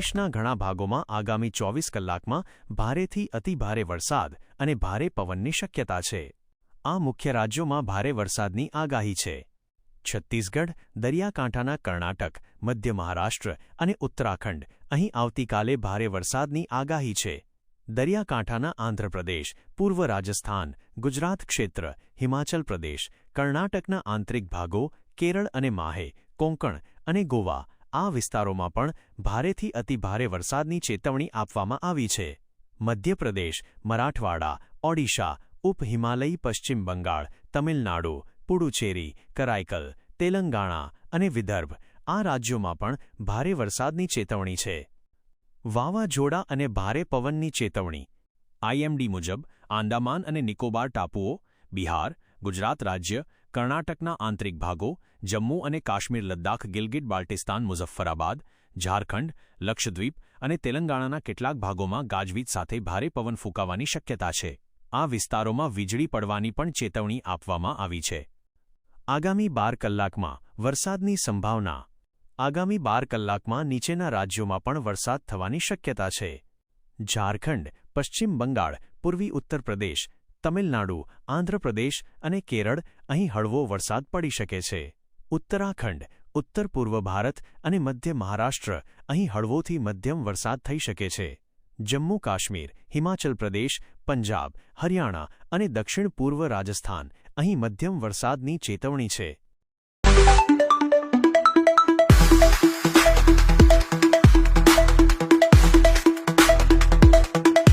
દેશના ઘણા ભાગોમાં આગામી ચોવીસ કલાકમાં ભારેથી અતિભારે વરસાદ અને ભારે પવનની શક્યતા છે. આ મુખ્ય રાજ્યોમાં ભારે વરસાદની આગાહી છે. છત્તીસગઢ, દરિયાકાંઠાના કર્ણાટક, મધ્ય મહારાષ્ટ્ર અને ઉત્તરાખંડ અહીં આવતીકાલે ભારે વરસાદની આગાહી છે. દરિયાકાંઠાના આંધ્રપ્રદેશ, પૂર્વ રાજસ્થાન, ગુજરાત ક્ષેત્ર, હિમાચલ પ્રદેશ, કર્ણાટકના આંતરિક ભાગો, કેરળ અને માહે, કોંકણ અને ગોવા આ વિસ્તારોમાં પણ ભારેથી અતિભારે વરસાદની ચેતવણી આપવામાં આવી છે. મધ્યપ્રદેશ, મરાઠવાડા, ઓડિશા ઉપ હિમાલયી પશ્ચિમ બંગાળ, તમિલનાડુ, પુડુચેરી કરાઈકલ તેલંગાણા અને વિદર્ભ આ રાજ્યોમાં પણ ભારે વરસાદની ચેતવણી છે. વાવાઝોડા અને ભારે પવનની ચેતવણી. આઈએમડી મુજબ આંદામાન અને નિકોબાર ટાપુઓ, બિહાર, ગુજરાત રાજ્ય કર્ણાટકના આંતરિક ભાગો, જમ્મુ અને કાશ્મીર, લદ્દાખ, ગિલગિટ, બાલ્ટિસ્તાન, મુઝફ્ફરાબાદ, ઝારખંડ, લક્ષદ્વીપ અને તેલંગાણાના કેટલાક ભાગોમાં ગાજવીજ સાથે ભારે પવન ફૂંકાવાની શક્યતા છે. આ વિસ્તારોમાં વીજળી પડવાની પણ ચેતવણી આપવામાં આવી છે. આગામી બાર કલાકમાં વરસાદની સંભાવના. આગામી બાર કલાકમાં નીચેના રાજ્યોમાં પણ વરસાદ થવાની શક્યતા છે. ઝારખંડ, પશ્ચિમ બંગાળ, પૂર્વી ઉત્તર પ્રદેશ તમિલનાડુ, આંધ્રપ્રદેશ અને કેરળ, અહીં હળવો વરસાદ પડી શકે છે. ઉત્તરાખંડ ઉત્તર પૂર્વ ભારત અને મધ્ય મહારાષ્ટ્ર, અહીં હળવોથી મધ્યમ વરસાદ થઈ શકે છે. જમ્મુ કાશ્મીર હિમાચલ પ્રદેશ, પંજાબ, હરિયાણા અને દક્ષિણ પૂર્વ રાજસ્થાન, અહીં મધ્યમ વરસાદની ચેતવણી છે.